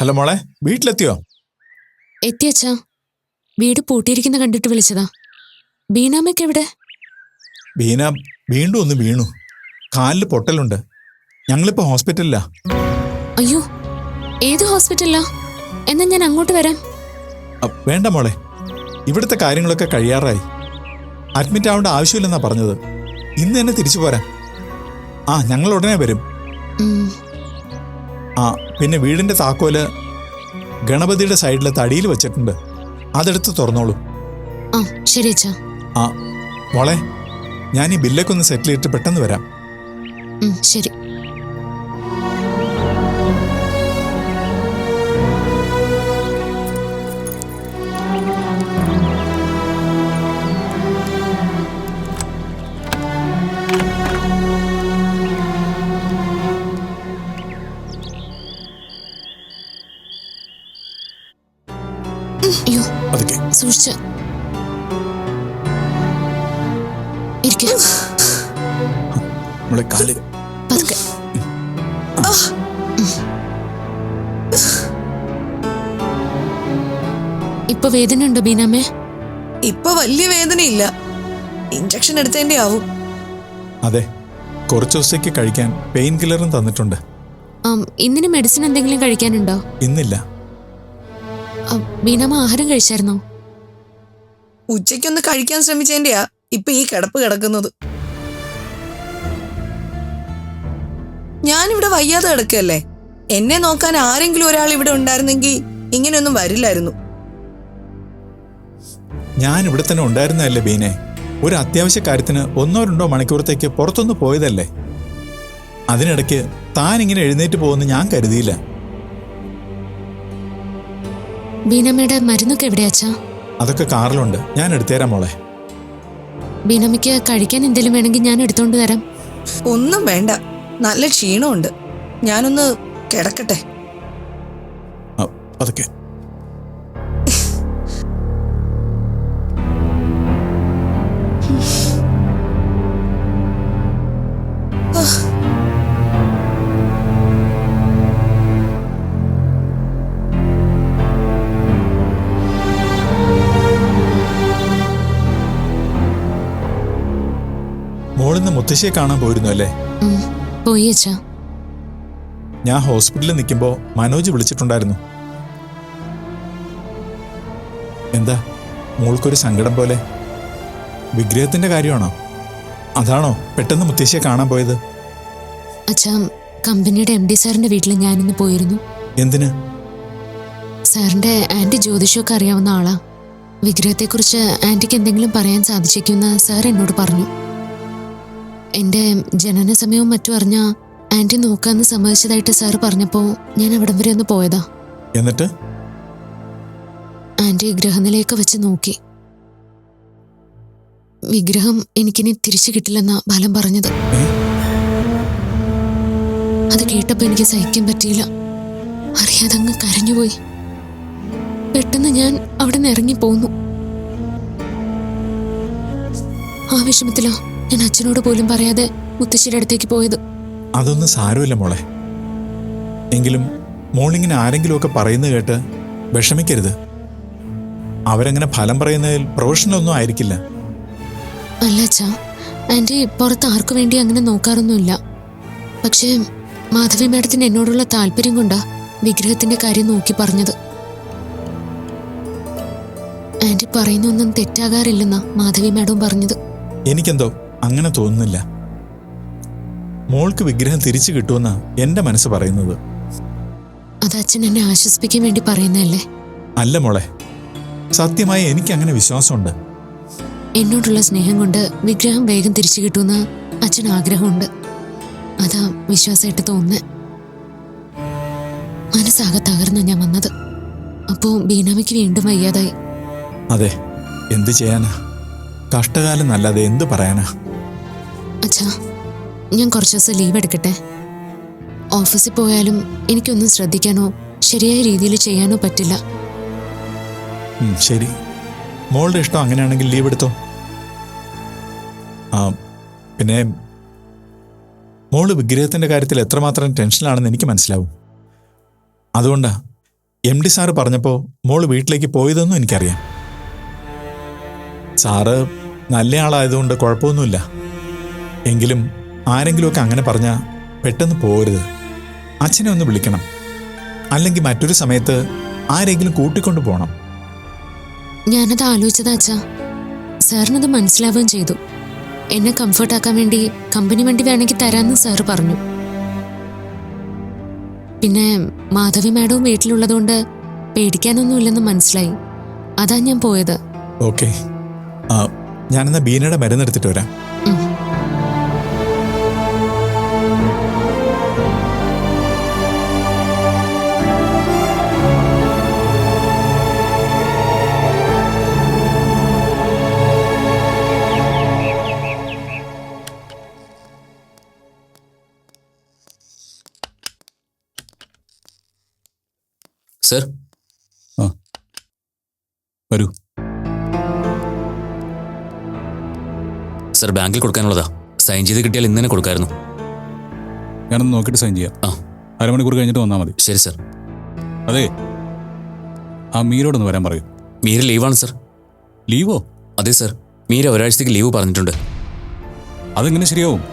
Hello മോളെ വീട്ടിലെത്തിയോ? എത്തിയച്ചാ വീട് പൂട്ടിയിരിക്കുന്ന കണ്ടിട്ട് വിളിച്ചതാ. ബീനാമ്മയ്ക്ക് എവിടെ? ബീന വീണ്ടും ഒന്ന് വീണു. കാലിൽ പൊട്ടലുണ്ട്. ഞങ്ങളിപ്പോ ഹോസ്പിറ്റലിലാ. അയ്യോ ഏത് ഹോസ്പിറ്റലിലാ? എന്നാ ഞാൻ അങ്ങോട്ട് വരാം. വേണ്ട മോളെ. ഇവിടുത്തെ കാര്യങ്ങളൊക്കെ കഴിയാറായി. അഡ്മിറ്റ് ആവേണ്ട ആവശ്യമില്ലെന്നാ പറഞ്ഞത്. ഇന്ന് തന്നെ തിരിച്ചു പോരാ. ആ ഞങ്ങൾ ഉടനെ വരും. ആ പിന്നെ വീടിന്റെ താക്കോൽ ഗണപതിയുടെ സൈഡിലെ തടിയിൽ വെച്ചിട്ടുണ്ട്. അതെടുത്ത് തുറന്നോളൂ. ആ ശരി അച്ഛാ. ആ മോളെ ഞാൻ ഈ ബില്ലൊക്കെ ഒന്ന് സെറ്റിൽ ചെയ്തിട്ട് പെട്ടെന്ന് വരാം. ശരി. മോളെ കാൽ. പതുക്കെ. ഇപ്പൊ വേദന ഉണ്ടോ ബീനാമ്മേ? ഇപ്പൊ വലിയ വേദനയില്ല. ഇഞ്ചക്ഷൻ എടുത്തതിന്റെ ആവും. അതെ. കുറച്ച് ദിവസത്തേക്ക് കഴിക്കാൻ പെയിൻ കില്ലറും തന്നിട്ടുണ്ട്. ആം, ഇന്നിന് മെഡിസിൻ എന്തെങ്കിലും കഴിക്കാനുണ്ടോ? ഇന്നില്ല. ബീനാമ ബീനാമ്മ ആഹാരം കഴിച്ചായിരുന്നോ? ഉച്ചയ്ക്കൊന്ന് കഴിക്കാൻ ശ്രമിച്ചതിന്റെയാ. ഇപ്പൊ ഈ കിടപ്പ് കിടക്കുന്നത്. ഞാനിവിടെ വയ്യാതെ കിടക്കല്ലേ? എന്നെ നോക്കാൻ ആരെങ്കിലും ഒരാൾ ഇവിടെ ഉണ്ടായിരുന്നെങ്കിൽ ഇങ്ങനെയൊന്നും വരില്ലായിരുന്നു. ഞാൻ ഇവിടെ തന്നെ ഉണ്ടായിരുന്നതല്ലേ ബീനെ? ഒരു അത്യാവശ്യ കാര്യത്തിന് ഒന്നോ രണ്ടോ മണിക്കൂറത്തേക്ക് പുറത്തൊന്ന് പോയതല്ലേ? അതിനിടയ്ക്ക് താൻ ഇങ്ങനെ എഴുന്നേറ്റ് പോകുമെന്ന് ഞാൻ കരുതിയില്ല. ബീനമ്മയുടെ മരുന്നൊക്കെ എവിടെയാച്ചാ അതൊക്കെ കാറിലുണ്ട്. ഞാൻ എടുത്തേരാ മോളെ. ബീനാമ്മയ്ക്ക് കഴിക്കാൻ എന്തെങ്കിലും വേണമെങ്കിൽ ഞാൻ എടുത്തോണ്ട് തരാം ഒന്നും വേണ്ട. നല്ല ക്ഷീണമുണ്ട്. ഞാനൊന്ന് കിടക്കട്ടെ. അതൊക്കെ. മുത്തശ്ശിയെ കാണാൻ പോയിരുന്നു അല്ലേ? പോയി അച്ഛാ. ഞാൻ ഹോസ്പിറ്റലിൽ നിൽക്കുമ്പോൾ മനോജ് വിളിച്ചിട്ടുണ്ടായിരുന്നു. എന്താ? മോൾക്കൊരു സങ്കടം പോലെ. വിഗ്രഹത്തിന്റെ കാര്യമാണോ? അതാണോ പെട്ടെന്ന് മുത്തശ്ശിയെ കാണാൻ പോയത്? അച്ഛാ കമ്പനിയുടെ എം ഡി സാറിന്റെ വീട്ടിൽ ഞാനിന്ന് പോയിരുന്നു. എന്തിന്? സാറിന്റെ ആന്റി ജ്യോതിഷമൊക്കെ അറിയാവുന്ന ആളാ. വിഗ്രഹത്തെക്കുറിച്ച് ആന്റിക്ക് എന്തെങ്കിലും പറയാൻ സാധിച്ചേക്കുമെന്ന് സാർ എന്നോട് പറഞ്ഞു. എന്റെ ജനന സമയവും മറ്റും അറിഞ്ഞ ആന്റി നോക്കാന്ന് സമ്മതിച്ചതായിട്ട് സാർ പറഞ്ഞപ്പോൾ ഞാൻ അവിടം വരെ ഒന്ന് പോയതാ. എന്നിട്ട്? ആന്റി ഗ്രഹനിലയൊക്കെ വെച്ച് നോക്കി. വിഗ്രഹം എനിക്കിനി തിരിച്ചു കിട്ടില്ലെന്നാ ബലം പറഞ്ഞത്. അത് കേട്ടപ്പോ എനിക്ക് സഹിക്കാൻ പറ്റിയില്ല. അറിയാതെ അങ്ങ് കരഞ്ഞുപോയി. പെട്ടെന്ന് ഞാൻ അവിടെ നിന്ന് ഇറങ്ങി പോന്നു ആ വിഷമത്തിലാ ഞാൻ അച്ഛനോട് പോലും പറയാതെ മുത്തശ്ശിയുടെ അടുത്തേക്ക് പോയത്. അതൊന്നും സാരമില്ല മോളെ. എങ്കിലും മോളിങ്ങനെ ആരെങ്കിലുമൊക്കെ പറയുന്നത് കേട്ട് വിഷമിക്കരുത്. അവരങ്ങനെ ഫലം പറയുന്നതിൽ പ്രൊഫഷണൽ ഒന്നും ആയിരിക്കില്ല. അല്ല അച്ഛാ ആന്റി പുറത്ത് ആർക്കു വേണ്ടി അങ്ങനെ നോക്കാറൊന്നുമില്ല. പക്ഷേ മാധവി മാഡത്തിന് എന്നോടുള്ള താല്പര്യം കൊണ്ടാ വിഗ്രഹത്തിന്റെ കാര്യം നോക്കി പറഞ്ഞത്. ആന്റി പറയുന്നൊന്നും തെറ്റാകാറില്ലെന്നാ മാധവി മാഡം പറഞ്ഞത്. എനിക്കെന്തോ അങ്ങനെ തോന്നുന്നില്ല. മോൾക്ക് വിഗ്രഹം തിരിച്ചു കിട്ടുമെന്നാ എന്റെ മനസ്സ് പറയുന്നത്. അത് അച്ഛൻ എന്നെ ആശ്വസിപ്പിക്കാൻ വേണ്ടി പറയുന്നതല്ലേ? അല്ല മോളെ സത്യമായി എനിക്ക് അങ്ങനെ വിശ്വാസമുണ്ട്. എന്നോടുള്ള സ്നേഹം കൊണ്ട് വിഗ്രഹം വേഗം തിരിച്ചു കിട്ടുമെന്ന് അച്ഛൻ ആഗ്രഹമുണ്ട്. അതാ വിശ്വാസമായിട്ട് തോന്നുന്നത് മനസ്സാകെ തകർന്ന ഞാൻ വന്നത്. അപ്പോ ബീനാമിക്ക് വീണ്ടും വയ്യാതായി. അതെ എന്ത് ചെയ്യാനാ? കഷ്ടകാലം നല്ലാതെ എന്ത് പറയാനാ? അച്ഛാ ഞാൻ കുറച്ച് ദിവസം ലീവ് എടുക്കട്ടെ? ഓഫീസിൽ പോയാലും എനിക്കൊന്നും ശ്രദ്ധിക്കാനോ ശരിയായ രീതിയിൽ ചെയ്യാനോ പറ്റില്ല. ശരി. മോളുടെ ഇഷ്ടം അങ്ങനെയാണെങ്കിൽ ലീവ് എടുത്തോ? ആ പിന്നെ മോൾ വിഗ്രഹത്തിന്റെ കാര്യത്തിൽ എത്രമാത്രം ടെൻഷനിലാണെന്ന് എനിക്ക് മനസ്സിലാവും. അതുകൊണ്ടാ എം ഡി സാറ് പറഞ്ഞപ്പോൾ മോൾ വീട്ടിലേക്ക് പോയതെന്നും എനിക്കറിയാം. സാറ് നല്ല ആളായതുകൊണ്ട് കുഴപ്പമൊന്നുമില്ല. എങ്കിലും ആരെങ്കിലുമൊക്കെ അങ്ങനെ പറഞ്ഞാൽ പെട്ടെന്ന് പോകരുത്. അച്ഛനെ ഒന്ന് വിളിക്കണം. അല്ലെങ്കിൽ മറ്റൊരു സമയത്ത് ആരെങ്കിലും കൂട്ടിക്കൊണ്ടു പോകണം ഞാനത് ആലോചിച്ചതാ അച്ഛാ. സാറിനത് മനസ്സിലാവുകയും ചെയ്തു. എന്നെ കംഫർട്ടാക്കാൻ വേണ്ടി കമ്പനി വണ്ടി വേണമെങ്കിൽ തരാമെന്ന് സാറ് പറഞ്ഞു. പിന്നെ മാധവി മാഡവും വീട്ടിലുള്ളതുകൊണ്ട് പേടിക്കാനൊന്നുമില്ലെന്ന് മനസ്സിലായി. അതാ ഞാൻ പോയത്. ഓക്കെ. ഞാനെന്നാ ബീനയുടെ മരുന്നെടുത്തിട്ട് വരാം. സർ ബാങ്കിൽ കൊടുക്കാനുള്ളതാ. സൈൻ ചെയ്ത് കിട്ടിയാൽ ഇന്ന് തന്നെ കൊടുക്കായിരുന്നു. ഞാനൊന്ന് നോക്കിയിട്ട് സൈൻ ചെയ്യാം. ആ. അരമണിക്കൂർ കഴിഞ്ഞിട്ട് വന്നാൽ മതി. ശരി സർ. അതെ. ആ മീരോടൊന്ന് വരാൻ പറയൂ. മീര ലീവാണ് സർ. ലീവോ? അതെ സർ. മീര ഒരാഴ്ചത്തേക്ക് ലീവ് പറഞ്ഞിട്ടുണ്ട്. അതെങ്ങനെ ശരിയാവും?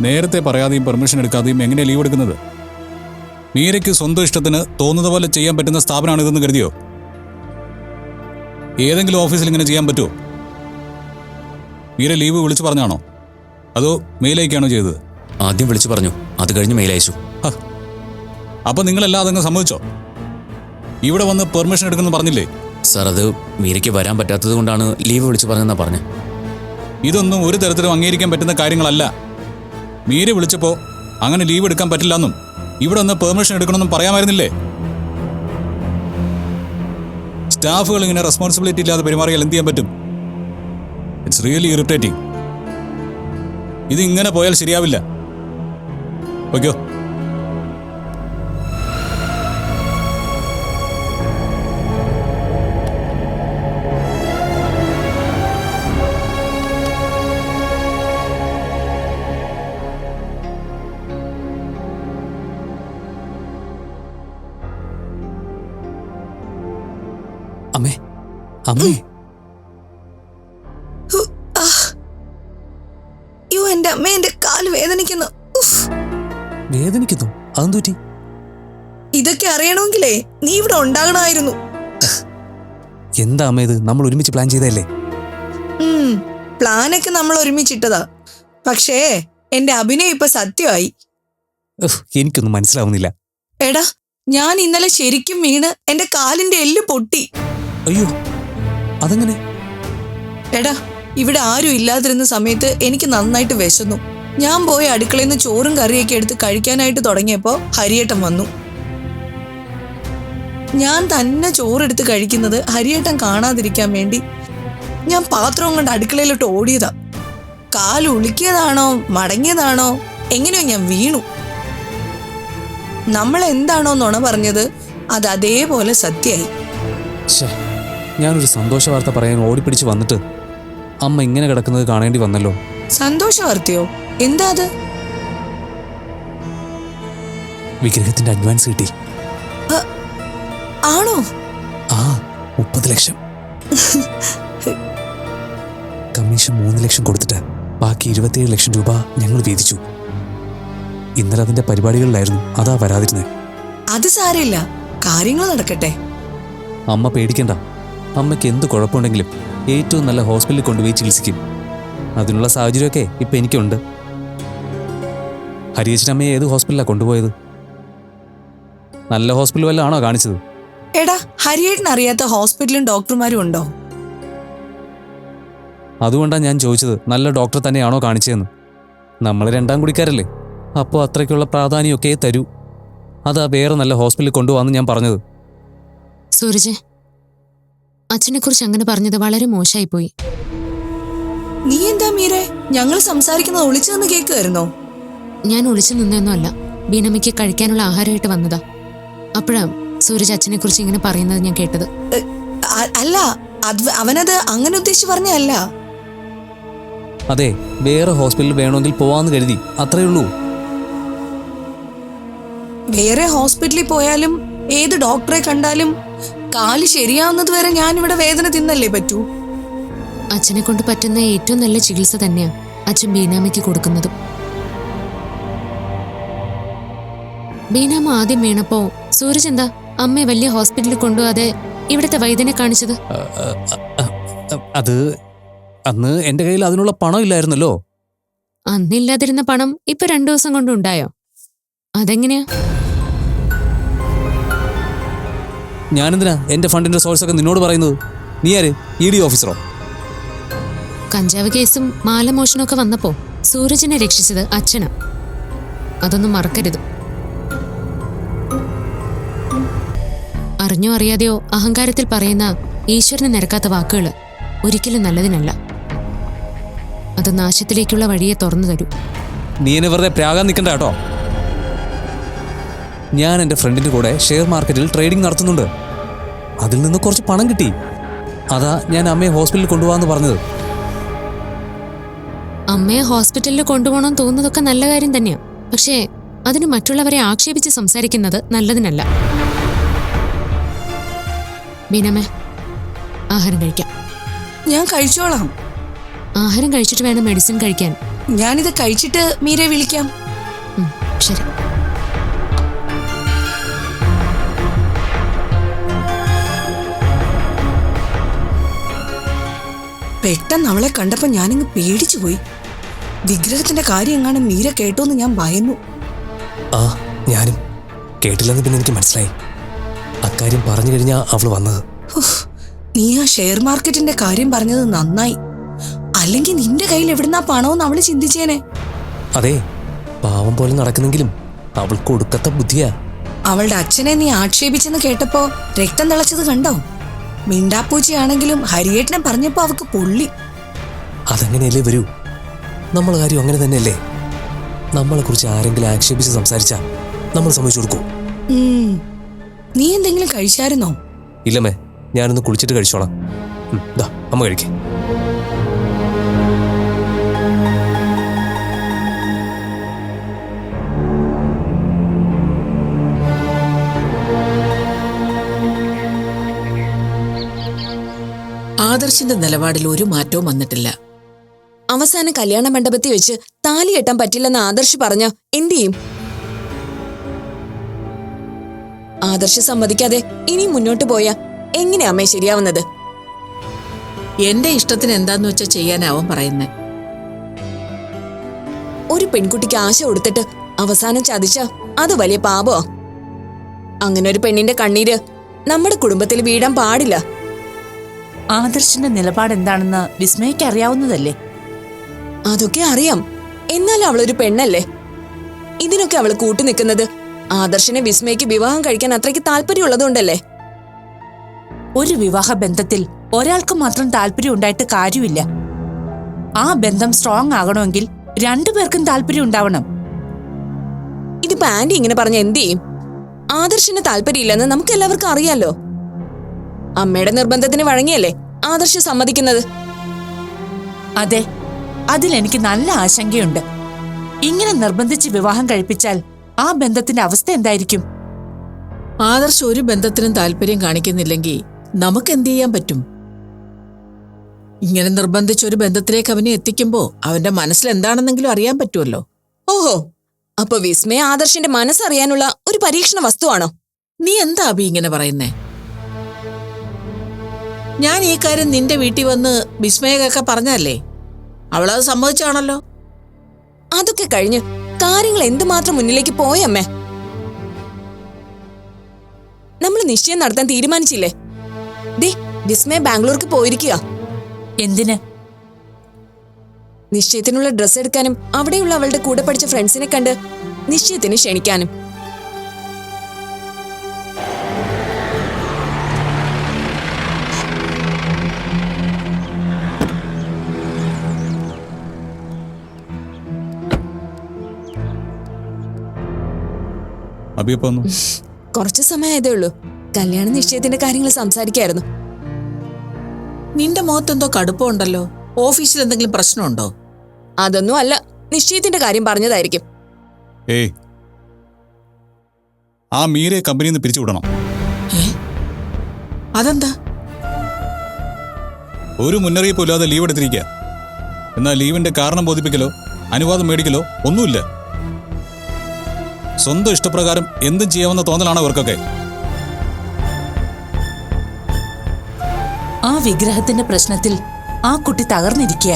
നേരത്തെ പറയാതെയും പെർമിഷൻ എടുക്കാതെയും എങ്ങനെയാണ് ലീവ് എടുക്കുന്നത്? മീരയ്ക്ക് സ്വന്തം ഇഷ്ടത്തിന് തോന്നുന്ന പോലെ ചെയ്യാൻ പറ്റുന്ന സ്ഥാപനമാണ് ഇതെന്ന് കരുതിയോ? ഏതെങ്കിലും ഓഫീസിൽ ഇങ്ങനെ ചെയ്യാൻ പറ്റുമോ? മീര ലീവ് വിളിച്ചു പറഞ്ഞാണോ? അതോ മെയിലയക്കാണോ ചെയ്തത്? ആദ്യം വിളിച്ചു പറഞ്ഞു. അത് കഴിഞ്ഞ് മെയിലയച്ചു. അപ്പൊ നിങ്ങളെല്ലാം അതങ്ങ് സമ്മതിച്ചോ? ഇവിടെ വന്ന് പെർമിഷൻ എടുക്കുന്നു പറഞ്ഞില്ലേ? സർ അത് മീരയ്ക്ക് വരാൻ പറ്റാത്തത് കൊണ്ടാണ് ലീവ് വിളിച്ചു പറഞ്ഞെന്നാ പറഞ്ഞു. ഇതൊന്നും ഒരു തരത്തിലും അംഗീകരിക്കാൻ പറ്റുന്ന കാര്യങ്ങളല്ല. മീര വിളിച്ചപ്പോ അങ്ങനെ ലീവ് എടുക്കാൻ പറ്റില്ലെന്നും ഇവിടെ ഒന്ന് പെർമിഷൻ എടുക്കണമെന്നും പറയാമായിരുന്നില്ലേ? സ്റ്റാഫുകൾ ഇങ്ങനെ റെസ്പോൺസിബിലിറ്റി ഇല്ലാതെ പെരുമാറിയാൽ എന്ത് ചെയ്യാൻ പറ്റും? ഇറ്റ്സ് റിയലി ഇറിറ്റേറ്റിംഗ് ഇതിങ്ങനെ പോയാൽ ശരിയാവില്ല. ഓക്കെയോ അമ്മേ അമ്മേ. വേദനിക്കുന്നു ഇതൊക്കെ അറിയണമെങ്കിലേ നീ ഇവിടെ ഉണ്ടാകണമായിരുന്നു. എന്താ അമ്മ ഇത്? നമ്മൾ ഒരുമിച്ച് പ്ലാൻ ചെയ്തല്ലേ പ്ലാനൊക്കെ നമ്മൾ ഒരുമിച്ചിട്ടതാ. പക്ഷേ എന്റെ അഭിനയം ഇപ്പൊ സത്യമായി. എനിക്കൊന്നും മനസ്സിലാവുന്നില്ല. എടാ ഞാൻ ഇന്നലെ ശരിക്കും വീണ് എന്റെ കാലിന്റെ എല്ല് പൊട്ടി. അയ്യോ അതെങ്ങനെ? എടാ ഇവിടെ ആരും ഇല്ലാതിരുന്ന സമയത്ത് എനിക്ക് നന്നായിട്ട് വിശന്നു. ഞാൻ പോയി അടുക്കളയിൽ നിന്ന് ചോറും കറിയൊക്കെ എടുത്ത് കഴിക്കാനായിട്ട് തുടങ്ങിയപ്പോൾ ഹരിയേട്ടൻ വന്നു. ഞാൻ തന്നെ ചോറെടുത്ത് കഴിക്കുന്നത് ഹരിയേട്ടൻ കാണാതിരിക്കാൻ വേണ്ടി ഞാൻ പാത്രവും കൊണ്ട് അടുക്കളയിലോട്ട് ഓടിയതാ. കാൽ ഉളുക്കിയതാണോ മടങ്ങിയതാണോ എങ്ങനെയോ ഞാൻ വീണു. നമ്മൾ എന്താണോ നുണ പറഞ്ഞത് അത് അതേപോലെ സത്യായി ഞാനൊരു സന്തോഷ വാർത്ത പറയാൻ ഓടിപ്പിടിച്ച് വന്നിട്ട് അമ്മ ഇങ്ങനെ കിടക്കുന്നത് കാണേണ്ടി വന്നല്ലോ. സന്തോഷ വാർത്തയോ? എന്താ അത്? വിഗ്രഹത്തിന്റെ അഡ്വാൻസ് കിട്ടി. ആണോ? ആ മുപ്പത് ലക്ഷം. കമ്മീഷൻ മൂന്ന് ലക്ഷം കൊടുത്തിട്ട് ബാക്കി ഇരുപത്തിയേഴ് ലക്ഷം രൂപ ഞങ്ങൾ വീതിച്ചു. ഇന്നലെ അതിന്റെ പരിപാടികളിലായിരുന്നു അതാ വരാതിരുന്നത് അത് സാരമില്ല. കാര്യങ്ങൾ നടക്കട്ടെ. അമ്മ പേടിക്കണ്ട. അമ്മയ്ക്ക് എന്ത് കുഴപ്പമുണ്ടെങ്കിലും ഏറ്റവും നല്ല ഹോസ്പിറ്റലിൽ കൊണ്ടുപോയി ചികിത്സിക്കും. അതിനുള്ള സാഹചര്യമൊക്കെ ഇപ്പം എനിക്കുണ്ട്. ഹരിയച്ചൻ അമ്മയെ ഏത് ഹോസ്പിറ്റലാണ് കൊണ്ടുപോയത്? നല്ല ഹോസ്പിറ്റൽ വല്ലതും ആണോ കാണിച്ചത്? എടാ ഹരിയേട്ടൻ അറിയാത്ത ഹോസ്പിറ്റലും ഡോക്ടർമാരും ഉണ്ടോ? അതുകൊണ്ടാണ് ഞാൻ ചോദിച്ചത് നല്ല ഡോക്ടർ തന്നെയാണോ കാണിച്ചതെന്ന്. നമ്മൾ രണ്ടാം കുടിക്കാരല്ലേ അപ്പോൾ അത്രയ്ക്കുള്ള പ്രാധാന്യമൊക്കെ തരൂ. അതാ വേറെ നല്ല ഹോസ്പിറ്റലിൽ കൊണ്ടുപോകാന്ന് ഞാൻ പറഞ്ഞത്. സൂരജ് അച്ഛനെക്കുറിച്ച് അങ്ങനെ പറഞ്ഞത് വളരെ മോശമായി പോയി നീ എന്താ മീരെ? ഞങ്ങൾ സംസാരിക്കുന്നത് ഒളിച്ചു നിന്ന് കേൾക്കുമായിരുന്നോ ഞാൻ ഒളിച്ചു നിന്നൊന്നുമല്ല ബീനമ്മയ്ക്ക് കഴിക്കാനുള്ള ആഹാരമായിട്ട് വന്നതാ. അപ്പോഴാ സൂരജ് അച്ഛനെ കുറിച്ച് ഇങ്ങനെ പറയുന്നത് ഞാൻ കേട്ടത്. അല്ല അവനത് അങ്ങനെ ഉദ്ദേശിച്ച് പറഞ്ഞല്ല അതെ വേറെ ഹോസ്പിറ്റലിൽ വേണമെങ്കിൽ പോവാന്ന് കരുതി. അത്രേ ഉള്ളൂ. വേറെ ഹോസ്പിറ്റലിൽ പോയാലും ഏത് ഡോക്ടറെ കണ്ടാലും കാൽ ശരിയാവുന്നത് വരെ ഞാൻ ഇവിടെ വേദന തിന്നല്ലേ പറ്റൂ? അച്ഛനെ കൊണ്ട് പറ്റുന്ന ഏറ്റവും നല്ല ചികിത്സ തന്നെയാണ് അച്ഛൻ ബീനാമയ്ക്ക് കൊടുക്കുന്നതും. ബീനാമ ആദ്യം വീണപ്പോ സൂരജ് എന്താ അമ്മയെ വലിയ ഹോസ്പിറ്റലിൽ കൊണ്ടുപോകാതെ ഇവിടുത്തെ വൈദ്യനെ കാണിച്ചത്? അത് അന്ന് എന്റെ കയ്യിൽ അതിനുള്ള പണം ഇല്ലായിരുന്നല്ലോ. അന്നില്ലാതിരുന്ന പണം ഇപ്പൊ രണ്ടു ദിവസം കൊണ്ട് ഉണ്ടായോ? അതെങ്ങനെയാ? ഞാനെന്തിനാ എന്റെ ഫണ്ടിന്റെ സോഴ്സ് ഒക്കെ നിന്നോട് പറയുന്നത്? നീ ആര്? ഇ ഡി ഓഫീസറോ? കഞ്ചാവ് കേസും മാലമോഷണമൊക്കെ വന്നപ്പോ സൂരജിനെ രക്ഷിച്ചത് അച്ഛനാ. അതൊന്നും മറക്കരുത്. അറിഞ്ഞോ അറിയാതെയോ അഹങ്കാരത്തിൽ പറയുന്ന ഈശ്വരന് നിരക്കാത്ത വാക്കുകൾ ഒരിക്കലും നല്ലതിനല്ല. അത് നാശത്തിലേക്കുള്ള വഴിയെ തുറന്നു തരൂ. നീ എന്നെ വെറുതെ പ്രാകാൻ നിൽക്കണ്ട കേട്ടോ. ഞാൻ എന്റെ ഫ്രണ്ടിന്റെ കൂടെ ഷെയർ മാർക്കറ്റിൽ ട്രേഡിംഗ് നടത്തുന്നുണ്ട്. അതിൽ നിന്ന് കുറച്ച് പണം കിട്ടി. അതാ ഞാൻ അമ്മയെ ഹോസ്പിറ്റലിൽ കൊണ്ടുപോകാന്ന് പറഞ്ഞത്. അമ്മയെ ഹോസ്പിറ്റലിൽ കൊണ്ടുപോകണം തോന്നുന്നതൊക്കെ നല്ല കാര്യം തന്നെയാണ് പക്ഷേ അതിന് മറ്റുള്ളവരെ ആക്ഷേപിച്ച് സംസാരിക്കുന്നത് നല്ലതിനല്ല. ബീനമ്മേ ആഹാരം കഴിക്കാം. ഞാൻ കഴിച്ചോളാം. ആഹാരം കഴിച്ചിട്ട് വേണം മെഡിസിൻ കഴിക്കാൻ. ഞാനിത് കഴിച്ചിട്ട് മീരെ വിളിക്കാം. ശരി. പെട്ടെന്ന് അവളെ കണ്ടപ്പോ ഞാനിങ്ങ് പേടിച്ചു പോയി. വിഗ്രഹത്തിന്റെ കാര്യം എങ്ങാണ് മീര കേട്ടോന്ന് ഞാൻ ഭയന്നു. ആ ഞാനും കേട്ടില്ലെന്ന് പിന്നെ എനിക്ക് മനസ്സിലായി. അക്കാര്യം പറഞ്ഞു കഴിഞ്ഞാ അവൾ വന്നത്. നീ ആ ഷെയർ മാർക്കറ്റിന്റെ കാര്യം പറഞ്ഞത് നന്നായി. അല്ലെങ്കിൽ നിന്റെ കയ്യിൽ എവിടുന്നാ പണമെന്ന് അവൾ ചിന്തിച്ചേനെ. അതെ പാവം പോലെ നടക്കുന്നെങ്കിലും അവൾക്ക് ഒടുക്കത്തെ ബുദ്ധിയാ. അവളുടെ അച്ഛനെ നീ ആക്ഷേപിച്ചെന്ന് കേട്ടപ്പോ രക്തം തിളച്ചത് കണ്ടോ? മിണ്ടാപ്പൂച്ചയാണെങ്കിലും ഹരിയേട്ടനെ പറഞ്ഞപ്പോ അവക്ക് പൊള്ളി. അതങ്ങനെയല്ലേ വരൂ? നമ്മളെ കാര്യം അങ്ങനെ തന്നെയല്ലേ? നമ്മളെ കുറിച്ച് ആരെങ്കിലും ആക്ഷേപിച്ച് സംസാരിച്ചാ നമ്മൾ സമ്മതിച്ചു കൊടുക്കൂ. നീ എന്തെങ്കിലും കഴിച്ചായിരുന്നോ? ഇല്ലമ്മേ ഞാനൊന്ന് കുളിച്ചിട്ട് കഴിച്ചോളാം. ദാ അമ്മ കഴിക്കേ. ആദർശിന്റെ നിലപാടിൽ ഒരു മാറ്റവും വന്നിട്ടില്ല. അവസാന കല്യാണ മണ്ഡപത്തിൽ വെച്ച് താലി കെട്ടാൻ പറ്റില്ലെന്ന് ആദർശ് പറഞ്ഞ എന്തു ചെയ്യും? ആദർശ് സമ്മതിക്കാതെ ഇനി മുന്നോട്ട് പോയാ എങ്ങനെ അമ്മേ ശരിയാവുന്നത്? എന്റെ ഇഷ്ടത്തിന് എന്താന്ന് വെച്ചാ ചെയ്യാനാവും പറയുന്നേ. ഒരു പെൺകുട്ടിക്ക് ആശ കൊടുത്തിട്ട് അവസാനം ചതിച്ച അത് വലിയ പാപോ? അങ്ങനെ ഒരു പെണ്ണിന്റെ കണ്ണീര് നമ്മുടെ കുടുംബത്തിൽ വീടാൻ പാടില്ല. ആദർശിന്റെ നിലപാട് എന്താണെന്ന് വിസ്മയ്ക്ക് അറിയാവുന്നതല്ലേ? അതൊക്കെ അറിയാം. എന്നാലും അവളൊരു പെണ്ണല്ലേ? ഇതിനൊക്കെ അവൾ കൂട്ടു നിൽക്കുന്നത് ആദർശിനെ വിസ്മയ്ക്ക് വിവാഹം കഴിക്കാൻ അത്രയ്ക്ക് താല്പര്യമുള്ളതുകൊണ്ടല്ലേ? ഒരു വിവാഹ ബന്ധത്തിൽ ഒരാൾക്ക് മാത്രം താല്പര്യം ഉണ്ടായിട്ട് കാര്യമില്ല. ആ ബന്ധം സ്ട്രോങ് ആകണമെങ്കിൽ രണ്ടുപേർക്കും താല്പര്യം ഉണ്ടാവണം. ഇതിപ്പോ ആന്റി ഇങ്ങനെ പറഞ്ഞ എന്ത് ചെയ്യും? ആദർശിന് താല്പര്യമില്ലെന്ന് നമുക്ക് എല്ലാവർക്കും അറിയാലോ. അമ്മയുടെ നിർബന്ധത്തിന് വഴങ്ങിയല്ലേ ആദർശ് സമ്മതിക്കുന്നത്? അതെ അതിലെനിക്ക് നല്ല ആശങ്കയുണ്ട്. ഇങ്ങനെ നിർബന്ധിച്ച് വിവാഹം കഴിപ്പിച്ചാൽ ആ ബന്ധത്തിന്റെ അവസ്ഥ എന്തായിരിക്കും? ആദർശ് ഒരു ബന്ധത്തിനും താല്പര്യം കാണിക്കുന്നില്ലെങ്കിൽ നമുക്ക് എന്ത് ചെയ്യാൻ പറ്റും? ഇങ്ങനെ നിർബന്ധിച്ച ഒരു ബന്ധത്തിലേക്ക് അവനെ എത്തിക്കുമ്പോ അവന്റെ മനസ്സിൽ എന്താണെന്നെങ്കിലും അറിയാൻ പറ്റുമല്ലോ. ഓഹോ അപ്പൊ വിസ്മയ ആദർശിന്റെ മനസ്സറിയാനുള്ള ഒരു പരീക്ഷണ വസ്തുവാണോ? നീ എന്താ അഭി ഇങ്ങനെ പറയുന്നേ? ഞാൻ ഈ കാര്യം നിന്റെ വീട്ടിൽ വന്ന് വിസ്മയൊക്കെ പറഞ്ഞല്ലേ അവളത് സമ്മതിച്ചാണല്ലോ. അതൊക്കെ കഴിഞ്ഞ് കാര്യങ്ങൾ എന്തുമാത്രം മുന്നിലേക്ക് പോയമ്മേ നമ്മൾ നിശ്ചയം നടത്താൻ തീരുമാനിച്ചില്ലേ? ദേ വിസ്മയ ബാംഗ്ലൂർക്ക് പോയിരിക്കുക. എന്തിന്? നിശ്ചയത്തിനുള്ള ഡ്രസ്സ് എടുക്കാനും അവിടെയുള്ള അവളുടെ കൂടെ പഠിച്ച ഫ്രണ്ട്സിനെ കണ്ട് നിശ്ചയത്തിന് ക്ഷണിക്കാനും. അഭിയപ്പോ ഒന്ന് കുറച്ച് സമയമായതേ ഉള്ളൂ. കല്യാണ നിശ്ചയത്തിന്റെ കാര്യങ്ങൾ സംസാരിക്കായിരുന്നു. നിന്റെ മുഖത്തെന്തോ കടുപ്പമുണ്ടല്ലോ ഓഫീസിൽ എന്തെങ്കിലും പ്രശ്നമുണ്ടോ? അതൊന്നും അല്ല. നിശ്ചയത്തിന്റെ കാര്യം പറഞ്ഞതായിരിക്കും. ഏയ്. ആ മീരെ കമ്പനിയിൽ നിന്ന് പിരിച്ചുവിടണം അതെന്താ? ഒരു മുന്നറിയിപ്പ് ഇല്ലാതെ ലീവ് എടുത്തിരിക്കുക. എന്നാൽ ലീവിന്റെ കാരണം ബോധിപ്പിക്കലോ? അനുവാദം മേടിക്കലോ? ഒന്നുമില്ല. സ്വന്തം ഇഷ്ടപ്രകാരം എന്തും ചെയ്യാമെന്ന തോന്നലാണ് അവർക്കൊക്കെ ആ വിഗ്രഹത്തിന്റെ പ്രശ്നത്തിൽ ആ കുട്ടി തകർന്നിരിക്കുക.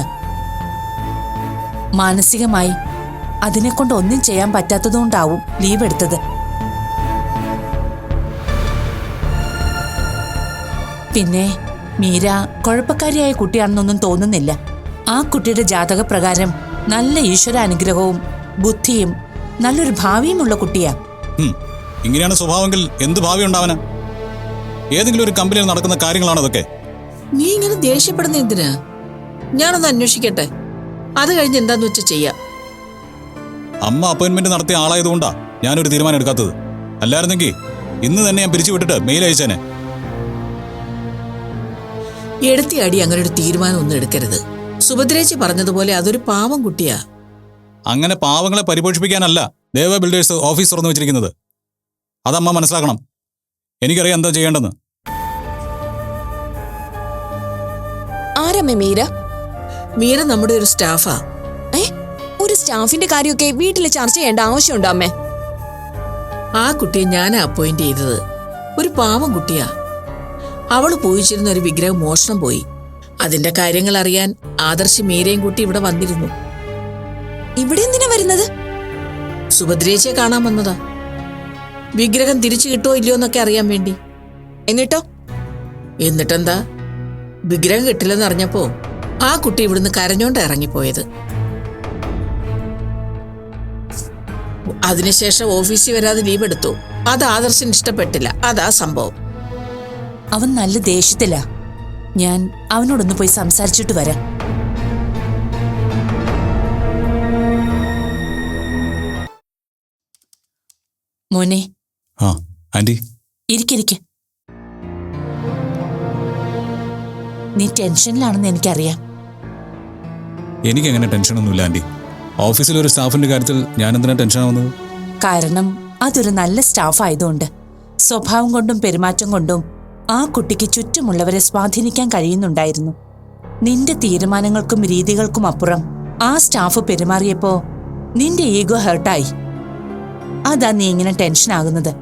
മാനസികമായി അതിനെക്കൊണ്ട് ഒന്നും ചെയ്യാൻ പറ്റാത്തതുകൊണ്ടാവും ലീവ് എടുത്തത്. പിന്നെ മീര കുഴപ്പക്കാരിയായ കുട്ടിയാണെന്നൊന്നും തോന്നുന്നില്ല. ആ കുട്ടിയുടെ ജാതകപ്രകാരം നല്ല ഈശ്വര അനുഗ്രഹവും ബുദ്ധിയും നല്ലൊരു ഭാവിയുമുള്ള കുട്ടിയാ. ഇങ്ങനെയാണ് സ്വഭാവമെങ്കിൽ എന്ത് ഭാവി ഉണ്ടാവന ഏതെങ്കിലും ഒരു കമ്പനിയിൽ നടക്കുന്ന കാര്യങ്ങളാണ് അതൊക്കെ നീ ഇങ്ങനെ ദേഷ്യപ്പെടുന്ന എന്തിനാ? ഞാനൊന്ന് അന്വേഷിക്കട്ടെ. അത് കഴിഞ്ഞ് എന്താന്ന് വെച്ചാ ചെയ്യാം. അമ്മ അപ്പോയിന്റ്മെന്റ് നടത്തിയ ആളായതുകൊണ്ടാ ഞാനൊരു തീരുമാനം എടുക്കാത്തത്. അല്ലായിരുന്നെങ്കിൽ ഇന്ന് തന്നെ ഞാൻ പിരിച്ചു വിട്ടിട്ട് മെയിൽ അയച്ചേനെ. എടുത്തി അടി അങ്ങനെ ഒരു തീരുമാനം ഒന്നും എടുക്കരുത്. സുഭദ്രേച്ചി പറഞ്ഞതുപോലെ അതൊരു പാവം കുട്ടിയാ. അങ്ങനെ പാവങ്ങളെ പരിപോഷിപ്പിക്കാനല്ല ദേവ ബിൽഡേഴ്സ് ഓഫീസ് തുറന്നു വെച്ചിരിക്കുന്നത്. അതമ്മ മനസ്സിലാക്കണം. എനിക്കറിയാം എന്താ ചെയ്യേണ്ടെന്ന് ആരമ്മ മീര? മീര നമ്മുടെ ഒരു സ്റ്റാഫാ. ഏ? ഒരു സ്റ്റാഫിന്റെ കാര്യമൊക്കെ വീട്ടിൽ ചർച്ച ചെയ്യേണ്ട ആവശ്യമുണ്ടോ അമ്മേ? ആ കുട്ടിയെ ഞാനാ അപ്പോയിന്റ് ചെയ്തത്. ഒരു പാവം കുട്ടിയാ. അവൾ പോയിച്ചിരുന്ന ഒരു വിഗ്രഹം മോഷണം പോയി. അതിന്റെ കാര്യങ്ങൾ അറിയാൻ ആദർശി മീരയും കുട്ടി ഇവിടെ വന്നിരുന്നു. ഇവിടെ എന്തിനാ വരുന്നത്? സുഭദ്രേച്ചിയെ കാണാൻ വന്നതാ. വിഗ്രഹം തിരിച്ചു കിട്ടുമോ ഇല്ലയോ എന്നൊക്കെ അറിയാൻ വേണ്ടി. എന്നിട്ടോ? എന്നിട്ടെന്താ? വിഗ്രഹം കിട്ടില്ലെന്ന് അറിഞ്ഞപ്പോ ആ കുട്ടി ഇവിടുന്ന് കരഞ്ഞോണ്ട് ഇറങ്ങിപ്പോയത്. അതിനുശേഷം ഓഫീസിൽ വരാതെ ലീവ് എടുത്തു. അത് ആദർശൻ ഇഷ്ടപ്പെട്ടില്ല. അതാ സംഭവം. അവൻ നല്ല ദേഷ്യത്തിലാ. ഞാൻ അവനോടൊന്ന് പോയി സംസാരിച്ചിട്ട് വരാം. മോനെ. ആ ആന്റി ഇരിക്കിരിക്കെ നീ ടെൻഷനിലാണെന്ന് എനിക്കറിയാം. എനിക്ക് അങ്ങനെ ടെൻഷനൊന്നുമില്ല ആന്റി ഓഫീസിലെ ഒരു സ്റ്റാഫിന്റെ കാര്യത്തിൽ ഞാൻ എന്തിനാ ടെൻഷൻ ആവുന്നത് കാരണം അതൊരു നല്ല സ്റ്റാഫ് ആയതുകൊണ്ട് സ്വഭാവം കൊണ്ടും പെരുമാറ്റം കൊണ്ടും ആ കുട്ടിക്ക് ചുറ്റുമുള്ളവരെ സ്വാധീനിക്കാൻ കഴിയുന്നുണ്ടായിരുന്നു. നിന്റെ തീരുമാനങ്ങൾക്കും രീതികൾക്കും അപ്പുറം ആ സ്റ്റാഫ് പെരുമാറിയപ്പോ നിന്റെ ഈഗോ ഹേർട്ടായി. അതാ നീ ഇങ്ങനെ ടെൻഷൻ ആകുന്നത്.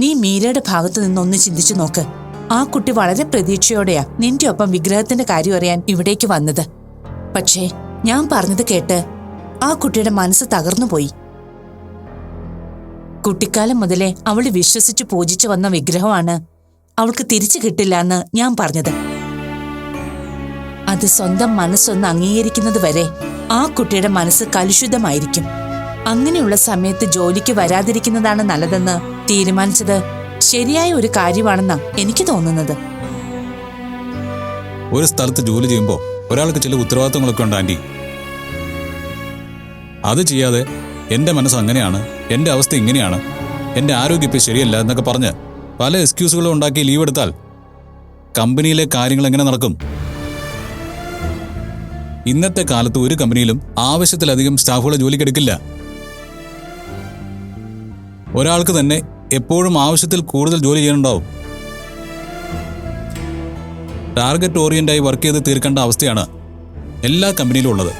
നീ മീരയുടെ ഭാഗത്ത് നിന്നൊന്ന് ചിന്തിച്ചു നോക്ക്. ആ കുട്ടി വളരെ പ്രതീക്ഷയോടെയാ നിന്റെ ഒപ്പം വിഗ്രഹത്തിന്റെ കാര്യം അറിയാൻ ഇവിടേക്ക് വന്നത്. പക്ഷേ ഞാൻ പറഞ്ഞത് കേട്ട് ആ കുട്ടിയുടെ മനസ്സ് തകർന്നുപോയി കുട്ടിക്കാലം മുതലേ അവൾ വിശ്വസിച്ച് പൂജിച്ചു വന്ന വിഗ്രഹമാണ് അവൾക്ക് തിരിച്ചു കിട്ടില്ല എന്ന് ഞാൻ പറഞ്ഞത്. അത് സ്വന്തം മനസ്സൊന്ന് അംഗീകരിക്കുന്നത് വരെ ആ കുട്ടിയുടെ മനസ്സ് കലുഷിതമായിരിക്കും. അങ്ങനെയുള്ള സമയത്ത് ജോലിക്ക് വരാതിരിക്കുന്നതാണ് നല്ലതെന്ന് തീരുമാനിച്ചത് ശരിയായ ഒരു കാര്യമാണെന്നാ എനിക്ക് തോന്നുന്നത്. ഒരു സ്ഥലത്ത് ജോലി ചെയ്യുമ്പോൾ ഒരാൾക്ക് ചില ഉത്തരവാദിത്തങ്ങളൊക്കെ ഉണ്ട് ആന്റി. അത് ചെയ്യാതെ എന്റെ മനസ്സ് അങ്ങനെയാണ് എന്റെ അവസ്ഥ ഇങ്ങനെയാണ് എന്റെ ആരോഗ്യം ഇപ്പൊ ശരിയല്ല എന്നൊക്കെ പറഞ്ഞ് പല എക്സ്ക്യൂസുകളും ഉണ്ടാക്കി ലീവ് എടുത്താൽ കമ്പനിയിലെ കാര്യങ്ങൾ എങ്ങനെ നടക്കും? ഇന്നത്തെ കാലത്ത് ഒരു കമ്പനിയിലും ആവശ്യത്തിലധികം സ്റ്റാഫുകളെ ജോലിക്കെടുക്കില്ല. ഒരാൾക്ക് തന്നെ എപ്പോഴും ആവശ്യത്തിൽ കൂടുതൽ ജോലി ചെയ്യാനുണ്ടാവും ടാർഗറ്റ് ഓറിയന്റായി വർക്ക് ചെയ്ത് തീർക്കേണ്ട അവസ്ഥയാണ് എല്ലാ കമ്പനിയിലും ഉള്ളത്.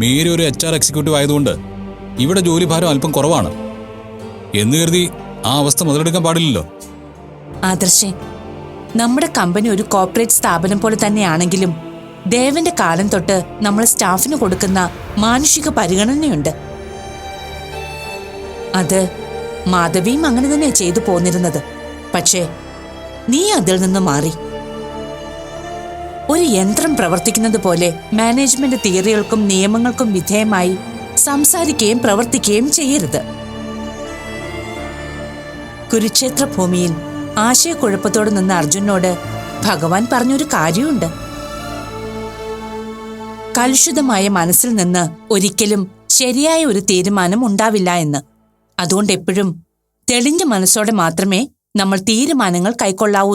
മീര ഒരു എച്ച് ആർ എക്സിക്യൂട്ടീവ് ആയതുകൊണ്ട് ഇവിടെ ജോലിഭാരം അല്പം കുറവാണ്. എന്ന് കരുതി ആ അവസ്ഥ മുതലെടുക്കാൻ പാടില്ലല്ലോ. ആദർശേ നമ്മുടെ കമ്പനി ഒരു കോർപ്പറേറ്റ് സ്ഥാപനം പോലെ തന്നെയാണെങ്കിലും ദേവന്റെ കാലം തൊട്ട് നമ്മൾ സ്റ്റാഫിന് കൊടുക്കുന്ന മാനുഷിക പരിഗണനയുണ്ട്. അത് മാധവിയും അങ്ങനെ തന്നെ ചെയ്തു പോന്നിരുന്നത്. പക്ഷേ നീ അതിൽ നിന്ന് മാറി. ഒരു യന്ത്രം പ്രവർത്തിക്കുന്നത് പോലെ മാനേജ്മെന്റ് തിയറികൾക്കും നിയമങ്ങൾക്കും വിധേയമായി സംസാരിക്കുകയും പ്രവർത്തിക്കുകയും ചെയ്യരുത്. കുരുക്ഷേത്ര ഭൂമിയിൽ ആശയക്കുഴപ്പത്തോട് നിന്ന അർജുനോട് ഭഗവാൻ പറഞ്ഞൊരു കാര്യമുണ്ട്. കലുഷിതമായ മനസ്സിൽ നിന്ന് ഒരിക്കലും ശരിയായ ഒരു തീരുമാനം ഉണ്ടാവില്ല എന്ന്. അതുകൊണ്ട് എപ്പോഴും തെളിഞ്ഞ മനസ്സോടെ മാത്രമേ നമ്മൾ തീരുമാനങ്ങൾ കൈക്കൊള്ളാവൂ